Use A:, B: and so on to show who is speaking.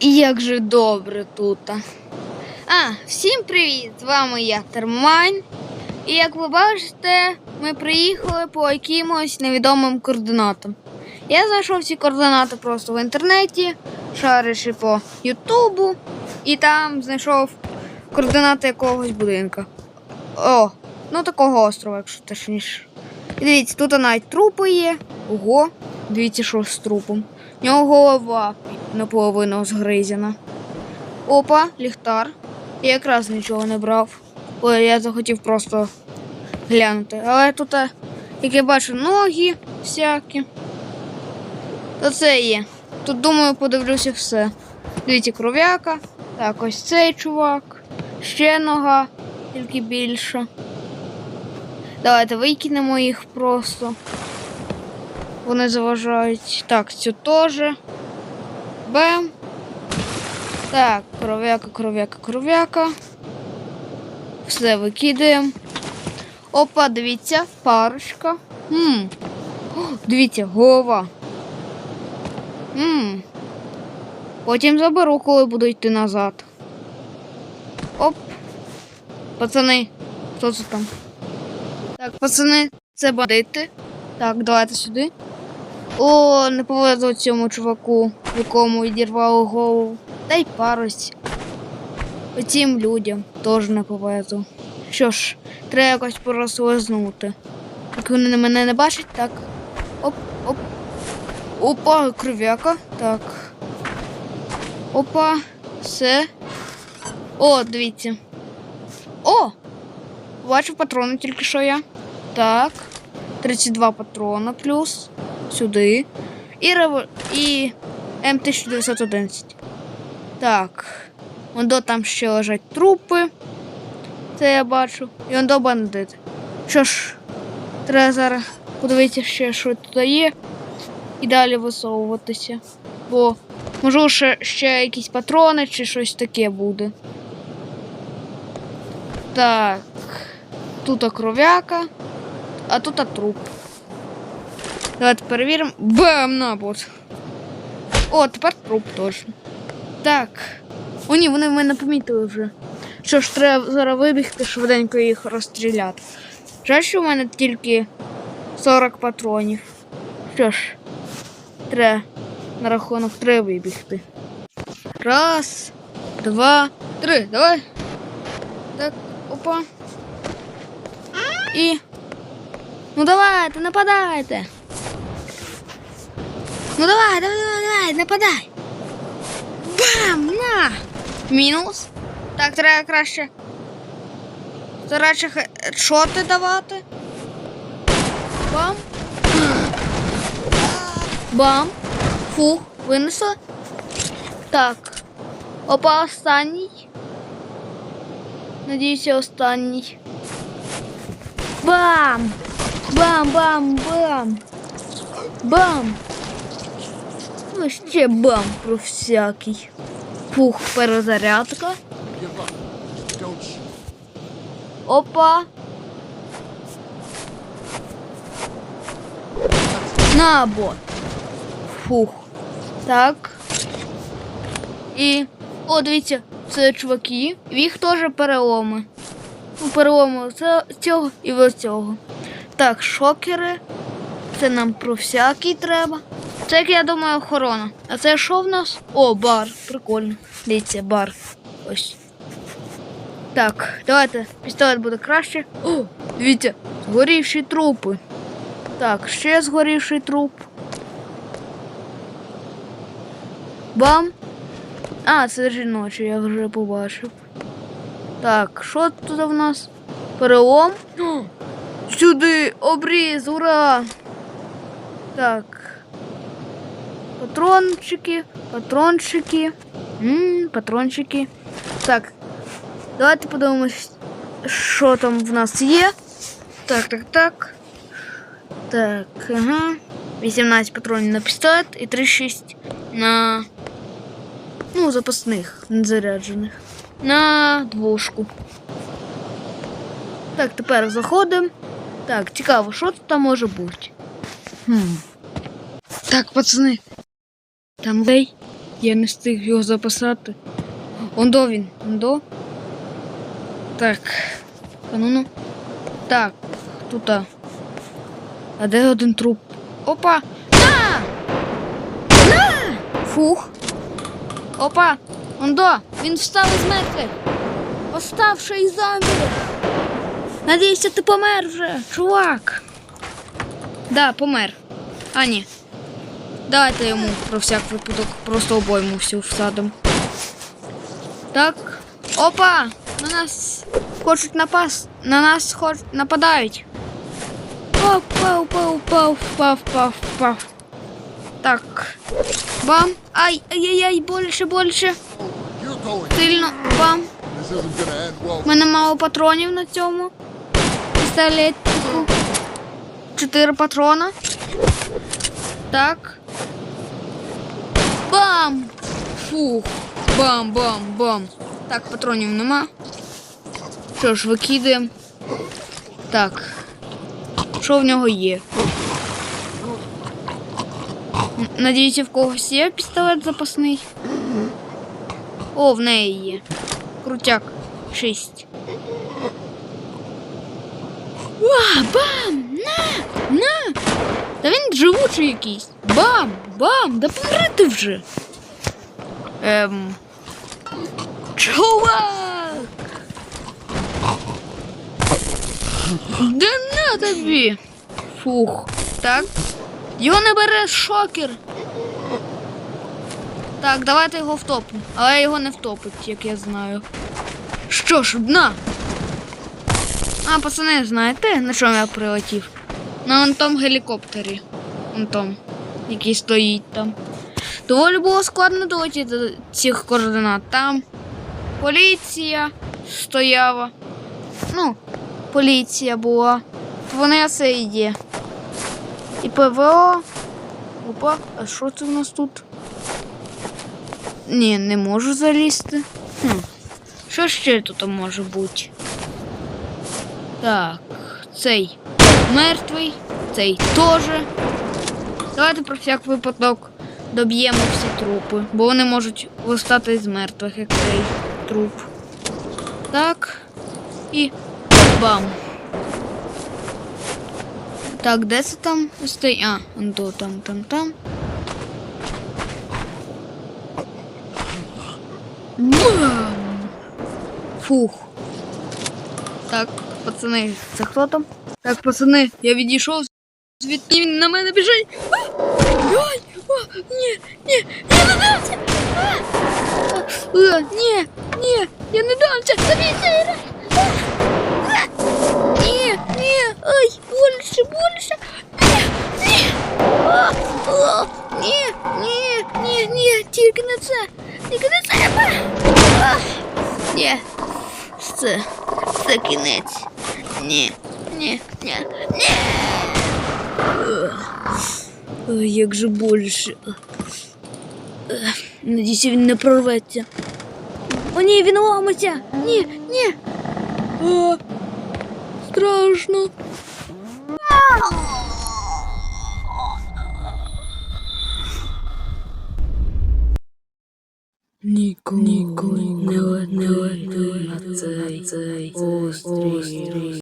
A: І як же добре тут. А, всім привіт! З вами я Термайн. І як ви бачите, ми приїхали по якимось невідомим координатам. Я знайшов ці координати просто в інтернеті, шарячи по Ютубу, і там знайшов координати якогось будинка. О, ну такого острова, якщо точніше. І дивіться, тут навіть трупи є. Ого, дивіться, що з трупом. У нього голова наполовину згризена. Опа, ліхтар. Я якраз нічого не брав. Ой, я захотів просто глянути. Але тут, е, як я бачу, ноги всякі. То це є. Тут, думаю, подивлюся все. Дивіться, кров'яка. Так, ось цей чувак. Ще нога, тільки більша. Давайте викинемо їх просто. Вони заважають. Так, цю теж. Бем. Так, кров'яка, кров'яка, кров'яка. Все викидаємо. Опа, дивіться, парочка. М. О, дивіться, голова. М. Потім заберу, коли буду йти назад. Оп. Пацани, хто це там? Так, пацани, це бандити. Так, давайте сюди. О, не повезло цьому чуваку, якому відірвало голову. Та й парусь. Оцім людям теж не повезло. Що ж, треба якось порозвознути. Як вони мене не бачать, так. Оп, оп. Опа, кров'яка. Так. Опа, все. О, дивіться. О! Бачу патрони тільки що я. Так. 32 патрона плюс. Сюди. І, рево... і М1911. Так. Вондо там ще лежать трупи. Це я бачу. І вондо бандити. Що ж, треба зараз подивитися ще, що тут є. І далі висовуватися. Бо, можливо, ще, ще якісь патрони чи щось таке буде. Так. Тут кров'яка, а тут труп. Давайте перевіримо. Бам, набот. О, тепер труп точно. Так. О, ні, вони в мене помітили вже. Що ж, треба зараз вибігти, швиденько їх розстріляти. Жаль, що в мене тільки 40 патронів. Що ж, треба на рахунок три вибігти. Раз, два, три. Давай. Так, опа. І. Ну давайте, нападайте. Ну давай, давай, давай, давай, нападай. Бам! На! Мінус. Так, треба краще. Старатися хедшоти давати. Бам. Бам. Фух, винесли. Так. Опа, останній. Надіюся, останній. Бам! Бам, бам, бам! Бам! Ну, ще бам про всякий. Фух, перезарядка. Опа. На бот. Фух. Так. І. О, дивіться, це чуваки. В їх теж переломи. Ну, переломи цього і ось цього. Так, шокери. Це нам про всякий треба. Це, як я думаю, охорона. А це що в нас? О, бар. Прикольно. Дивіться, бар. Ось. Так, давайте. Пістолет буде краще. О, дивіться, згорівші трупи. Так, ще згорівший труп. Бам. А, це жіночі, я вже побачив. Так, що тут в нас? Перелом? Сюди обріз, ура! Так. Патрончики, патрончики. М, патрончики. Так. Давайте подивимось, що там в нас є. Так, так, так. Так, ага. 18 патронів на пістолет і 36 на. Ну, запасних, незаряджених. На двушку. Так, тепер заходимо. Так, цікаво, що тут там може бути. Хм. Так, пацани. Там лей. Я не встиг його записати. Ондо він. Ондо. Так. А ну ну. Так, тут. А де один труп? Опа! На! На! Фух. Опа! Ондо! Він встав із мертвих! Оставший зомбі! Надіюся, ти помер вже, чувак. Да, помер. А, ні. Давайте йому про всяк випадок просто обойму всю всадимо. Так. Опа! На нас хочуть напасть. На нас хоч... нападають. Пав, пав, пав, пав, пав, пав, пав. Так. Бам. Ай, ай-яй-яй, більше, більше. Сильно. Бам. У мене мало патронів на цьому. Пістолетику. Чотири патрона. Так. Бам! Фух. Бам, бам, бам. Так, патронів нема. Що ж, викидаємо. Так. Що в нього є? Надіюся, в когось є пістолет запасний. О, в неї є. Крутяк. Шість. Ва, бам! На! Та він живучий якийсь. Бам! Бам! Да помри ти вже. Ем. Чувак! Да на тобі! Фух. Так. Його не бере шокер. Так, давайте його втопимо. Але його не втопить, як я знаю. Що ж, на! А, пацани, знаєте, на чому я прилетів? На вон гелікоптері. Вон там, який стоїть там. Доволі було складно долетіти до цих координат. Там поліція стояла. Ну, поліція була. Вони все є. І ПВО. Опа, а що це в нас тут? Ні, не можу залізти. Хм. Що ще тут може бути? Так, цей мертвий, цей теж. Давайте про всяк випадок доб'ємо всі трупи, бо вони можуть вистати з мертвих, як цей труп. Так. І бам. Так, де це там? Стей. А, он то там, там, там. Бам! Фух. Так, пацани, це хто там? Так, пацани, я відійшов звідки він на мене біжить. А! Ой, о, ні, ні, я не дамся. А! А, ні, ні, я не дамся. Забійся, Іра. А! А! Ні, ні, ой, більше, більше. Ні, ні. А! А! Ні, ні, ні, ні, тільки не це, тільки не це. А! Ні, це, це кінець. Ні, Ні, ні, ні. Ой, як же більше. Надіюся, він не прорветься. О, ні, він ламиться. Ні, ні. О, страшно. Ніколи, ніколи не лети на цей острів.